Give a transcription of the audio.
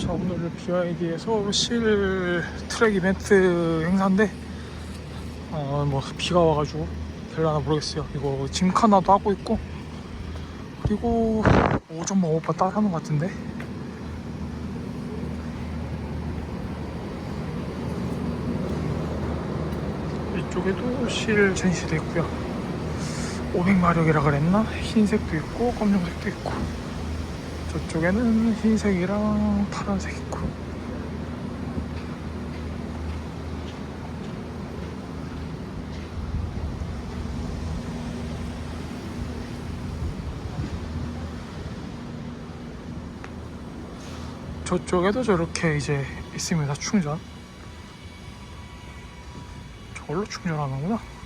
자 오늘 BYD에서 실 트랙 이벤트 행사인데 어 뭐 비가 와가지고 될라나 모르겠어요. 이거 짐카나도 하고 있고 그리고 오전만 오빠 따라 하는 것 같은데. 이쪽에도 실 전시돼 있고요. 500마력이라 그랬나? 흰색도 있고 검정색도 있고 저쪽에는 흰색이랑 파란색 있고. 저쪽에도 저렇게 이제 있습니다 충전. 저걸로 충전하는구나